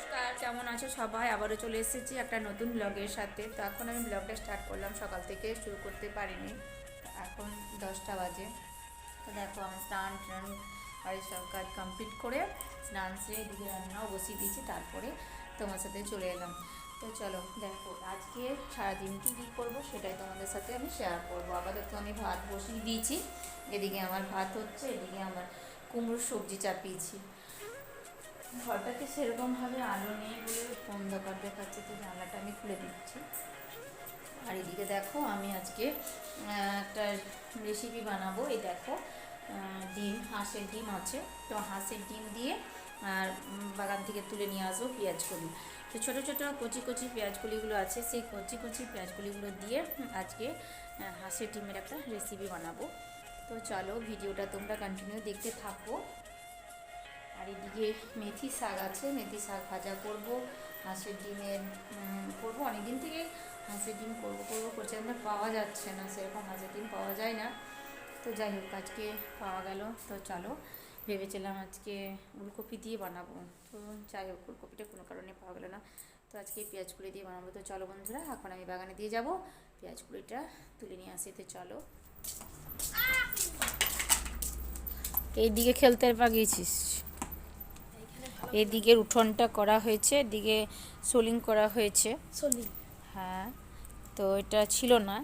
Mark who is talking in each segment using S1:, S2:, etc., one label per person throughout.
S1: নমস্কার, কেমন আছো সবাই? আবারও চলে এসেছি একটা নতুন ব্লগের সাথে। তো এখন আমি ব্লগটা স্টার্ট করলাম, সকাল থেকে শুরু করতে পারিনি। এখন দশটা বাজে। তো দেখো, আমি স্নান টান বাড়ির সব কাজ কমপ্লিট করে স্নান সেরে এদিকে রান্নাও বসিয়ে দিয়েছি, তারপরে তোমার সাথে চলে এলাম। তো চলো, দেখো, আজকে সারাদিন কী কী করব সেটাই তোমাদের সাথে আমি শেয়ার করব। আপাতত আমি ভাত বসিয়ে দিয়েছি। এদিকে আমার ভাত হচ্ছে, এদিকে আমার কুমড়োর সবজি চাপিয়েছি। ঘরটাতে সেরকমভাবে আলো নেই বলে অন্ধকার দেখাচ্ছে, তো জানলাটা আমি খুলে দিচ্ছি। আর এদিকে দেখো, আমি আজকে একটা রেসিপি বানাবো। এই দেখো ডিম, হাঁসের ডিম আছে। তো হাঁসের ডিম দিয়ে, আর বাগান থেকে তুলে নিয়ে আসব পেঁয়াজকলি তো ছোটো ছোটো কচি কচি পেঁয়াজকলিগুলো আছে। সেই কচি কচি পেঁয়াজকলিগুলো দিয়ে আজকে হাঁসের ডিমের একটা রেসিপি বানাবো। তো চলো, ভিডিওটা তোমরা কন্টিনিউ দেখতে থাকো। এদিকে মেথি শাক আছে, মেথি শাক ভাজা করব, হাঁসের ডিমের করব, অনেকদিন থেকে হাঁসের ডিম করব করব, করছে আমরা পাওয়া যাচ্ছে না, সেরকম হাঁসের ডিম পাওয়া যায় না। তো যাই হোক, আজকে পাওয়া গেল, তো চলো, ভেবেছিলাম আজকে ফুলকপি দিয়ে বানাবো, তো যাই হোক ফুলকপিটা কোনো কারণে পাওয়া গেলো না। তো আজকে পেঁয়াজ কুড়ি দিয়ে বানাবো, তো চলো বন্ধুরা, এখন আমি বাগানে দিয়ে যাব, পেঁয়াজ কুড়িটা তুলে নিয়ে আসি, তো চলো। এইদিকে খেলতে পাগিয়েছিস? এদিকের উঠোনটা করা হয়েছে এদিকে সোলিং করা হয়েছে।
S2: সলি?
S1: হ্যাঁ তো এটা ছিল না।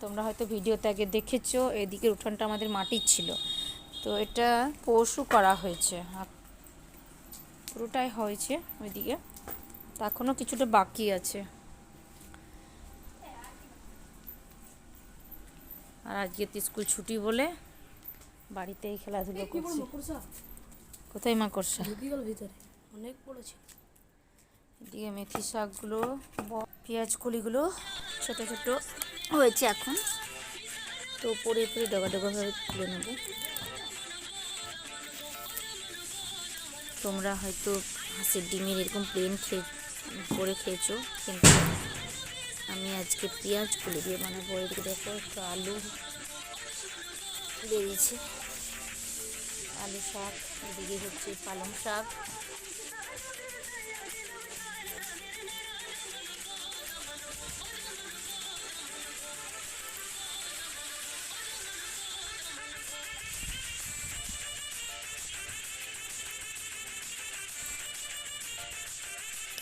S1: তোমরা হয়তো ভিডিওতে আগে দেখেছ এদিকের উঠোনটা আমাদের মাটির ছিল। তো এটা পরশু করা হয়েছে। পুরোটাই হয়েছে ওইদিকে। তো এখনও কিছুটা বাকি আছে। আর আজকে তো স্কুল ছুটি বলে বাড়িতেই খেলাধুলো করছি। কোথায় মাকড়সা
S2: ঢুকে গেল ভিতরে অনেক পড়েছে।
S1: এদিকে মেথি শাকগুলো পেঁয়াজ কলিগুলো ছোট ছোট হয়েছে এখন। তো পরে পরে ডগা ডগাভাবে তুলে নেব। তোমরা হয়তো হাঁসের ডিমের এরকম প্লেন খেয়ে করে খেয়েছো কিন্তু আমি আজকে পেঁয়াজ কলি দিয়ে বানাবো। এদিকে দেখো একটু আলু বেরিয়েছে। আলু শাক, এদিকে হচ্ছে পালং শাক।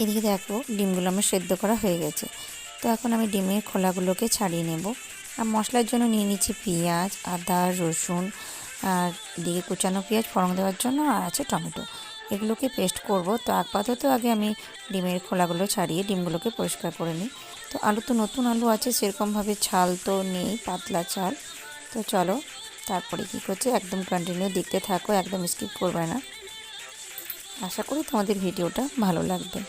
S1: এদিকে দেখো, ডিমগুলো আমার সেদ্ধ করা হয়ে গেছে। তো এখন আমি ডিমের খোলাগুলোকে ছাড়িয়ে নেব। আর মশলার জন্য নিয়ে নিচ্ছি পেঁয়াজ, আদা, রসুন এদিকে কুচানো পেঁয়াজ ফোড়ন দেওয়ার জন্য আর আছে টমেটো। এগুলোকে পেস্ট করব। তো আপাতত আগে আমি ডিমের খোলাগুলো ছাড়িয়ে ডিমগুলোকে পরিষ্কার করে নিই। তো আলু তো নতুন আলু আছে, সেরকমভাবে ছাল তো নেই, পাতলা চাল তো চলো, তারপরে কী করছে? একদম কন্টিনিউ দেখতে থাকো, একদম স্কিপ করবে না। আশা করি তোমাদের ভিডিওটা ভালো লাগবে।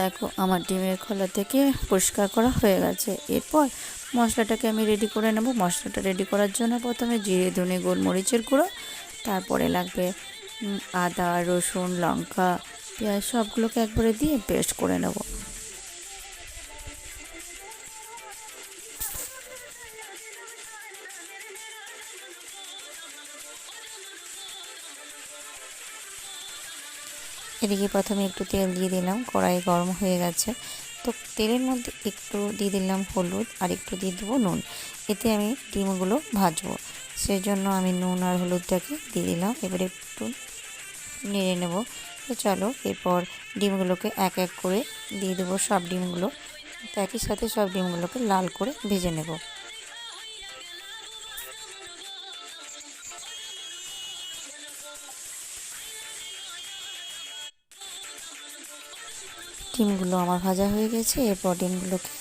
S1: দেখো, আমার ডিমের খোলা থেকে পরিষ্কার করা হয়ে গেছে। এরপর মশলাটাকে আমি রেডি করে নেব। মশলাটা রেডি করার জন্য প্রথমে জিরে, ধনে, গোলমরিচের গুঁড়ো, তারপরে লাগবে আদা, রসুন, লঙ্কা, পেঁয়াজ সবগুলোকে একবারে দিয়ে পেস্ট করে নেব। এদিকে প্রথমে একটু তেল দিয়ে দিলাম, কড়াই গরম হয়ে গেছে। তো তেলের মধ্যে একটু দিয়ে দিলাম হলুদ আর একটু দিয়ে দেবো নুন। এতে আমি ডিমগুলো ভাজবো। সেজন্য আমি নুন আর হলুদটাকে দিয়ে দিলাম। এবারে একটু নেড়ে নেব। তো চলো, এরপর ডিমগুলোকে এক এক করে দিয়ে দেবো সব ডিমগুলো। তো একই সাথে সব ডিমগুলোকে লাল করে ভেজে নেব। ডিমগুলো আমার ভাজা হয়ে গেছে, এরপর ডিমগুলোকে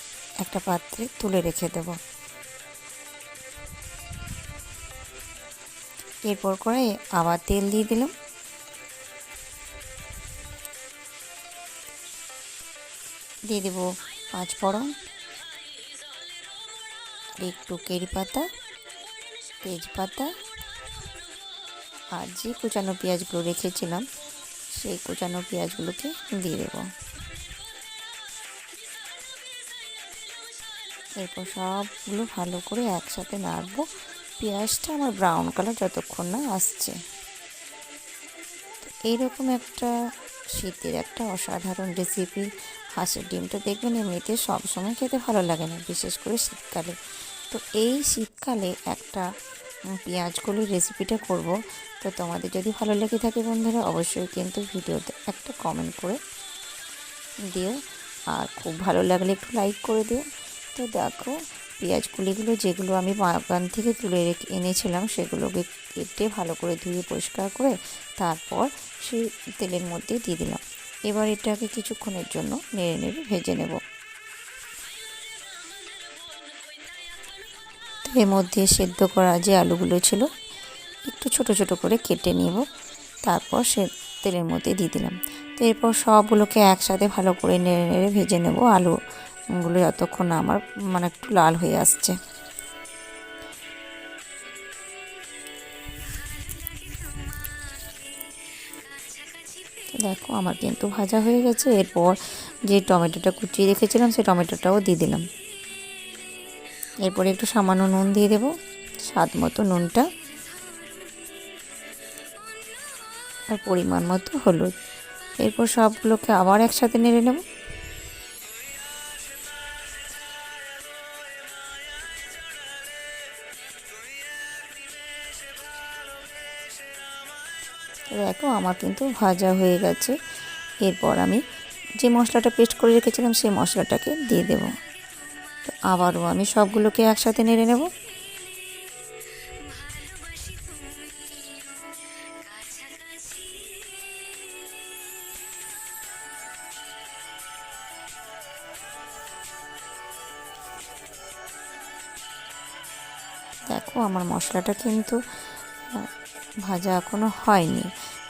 S1: একটা পাত্রে তুলে রেখে দেব। এরপর করে আবার তেল দিয়ে দিলাম। দিয়ে দেবো পাঁচ ফোড়ন, একটু কেরি পাতা, তেজপাতা, আর যে কুচানো পেঁয়াজগুলো রেখেছিলাম, সেই কুচানো পেঁয়াজগুলোকে দিয়ে দেবো। এরপর সবগুলো ভালো করে একসাথে নাড়বো। পেঁয়াজটা আমার ব্রাউন কালার যতক্ষণ না আসছে। এইরকম একটা শীতের একটা অসাধারণ রেসিপি হাঁসের ডিমটা দেখবেন এমনিতে সবসময় খেতে ভালো লাগে না বিশেষ করে শীতকালে। তো এই শীতকালে একটা উম, পেঁয়াজ কলির রেসিপিটা করব। তো তোমাদের যদি ভালো লেগে থাকে বন্ধুরা অবশ্যই কিন্তু ভিডিওতে একটা কমেন্ট করে দিও। আর খুব ভালো লাগলে একটু লাইক করে দিও। তো দেখো পেঁয়াজ কুলিগুলো যেগুলো আমি বাগান থেকে তুলে রেখে এনেছিলাম, সেগুলোকে কেটে ভালো করে ধুয়ে পরিষ্কার করে তারপর সেই তেলের মধ্যে দিয়ে দিলাম। এবার এটাকে কিছুক্ষণের জন্য নেড়ে নেড়ে ভেজে নেব। এর মধ্যে সেদ্ধ করা যে আলুগুলো ছিল, একটু ছোট ছোট করে কেটে নিব। তারপর সে তেলের মধ্যে দিয়ে দিলাম। তো এরপর সবগুলোকে একসাথে ভালো করে নেড়ে নেড়ে ভেজে নেব আলুগুলো যতক্ষণ আমার মানে একটু লাল হয়ে আসছে। দেখো, আমার কিন্তু ভাজা হয়ে গেছে। এরপর যে টমেটোটা কুচিয়ে রেখেছিলাম, সেই টমেটোটাও দিয়ে দিলাম। এরপরে একটু সামান্য নুন দিয়ে দেবো, স্বাদ মতো নুনটা। আর পরিমাণ মতো হলুদ। এরপর সবগুলোকে আবার একসাথে নেড়ে নেব। দেখো, আমার কিন্তু ভাজা হয়ে গেছে। এরপর আমি যে মশলাটা পেস্ট করে রেখেছিলাম, সেই মশলাটাকে দিয়ে দেব। তো আবারও আমি সবগুলোকে একসাথে নেড়ে নেব। দেখো, আমার মশলাটা কিন্তু ভাজা এখনও হয়নি।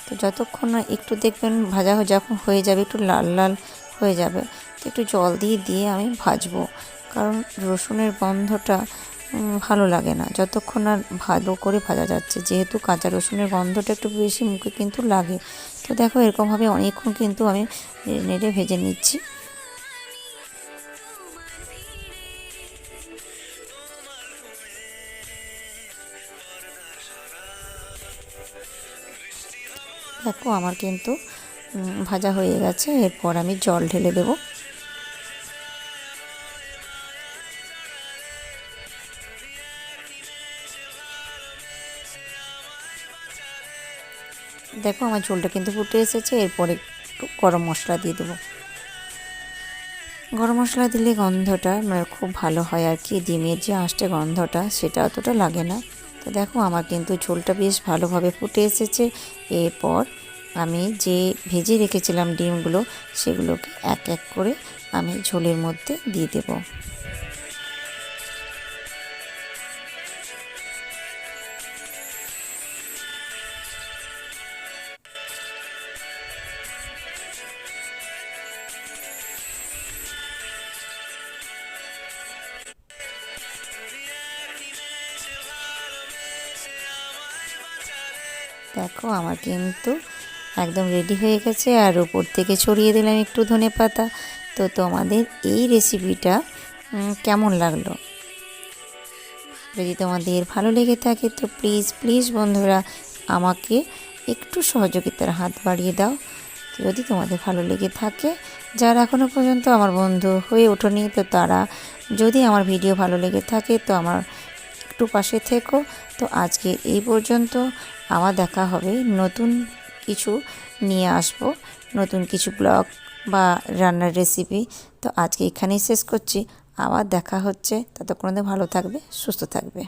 S1: তো যতক্ষণ না একটু দেখবেন ভাজা যখন হয়ে যাবে, একটু লাল লাল হয়ে যাবে, তো একটু জল দিয়ে দিয়ে আমি ভাজবো। কারণ রসুনের গন্ধটা ভালো লাগে না। যতক্ষণ না ভালো করে ভাজা যাচ্ছে, যেহেতু কাঁচা রসুনের গন্ধটা একটু বেশি মুখে কিন্তু লাগে। তো দেখো এরকমভাবে অনেকক্ষণ কিন্তু আমি নেড়ে ভেজে নিচ্ছি। দেখো, আমার কিন্তু ভাজা হয়ে গেছে। এরপর আমি জল ঢেলে দেব। দেখো, আমার ঝোলটা কিন্তু ফুটে এসেছে। এরপর একটু গরম মশলা দিয়ে দেবো। গরম মশলা দিলে গন্ধটা মানে খুব ভালো হয় আর কি। ডিমের যে আঁশটে গন্ধটা, সেটা অতটা লাগে না। তো দেখো, আমার কিন্তু ঝোলটা বেশ ভালোভাবে ফুটে এসেছে। এরপর আমি যে ভেজে রেখেছিলাম ডিমগুলো, সেগুলোকে এক এক করে আমি ঝোলের মধ্যে দিয়ে দেব। দেখো, আমার কিন্তু একদম রেডি হয়ে গেছে। আর উপর থেকে ছড়িয়ে দিলাম একটু ধনে পাতা। তো তোমাদের এই রেসিপিটা কেমন লাগল? যদি তোমাদের ভালো লেগে থাকে, তো প্লিজ প্লিজ বন্ধুরা, আমাকে একটু সহযোগিতার হাত বাড়িয়ে দাও। যদি তোমাদের ভালো লেগে থাকে, যারা এখনও পর্যন্ত আমার বন্ধু হয়ে ওঠেনি, তো তারা যদি আমার ভিডিও ভালো লেগে থাকে, তো আমার একটু পাশে থেকো। তো আজকে এই পর্যন্ত আবার দেখা হবে। নতুন কিছু নিয়ে আসব। নতুন কিছু ব্লগ বা রান্নার রেসিপি তো আজকে এখানেই শেষ করছি। আবার দেখা হচ্ছে। ততক্ষণে ভালো থাকবে, সুস্থ থাকবে।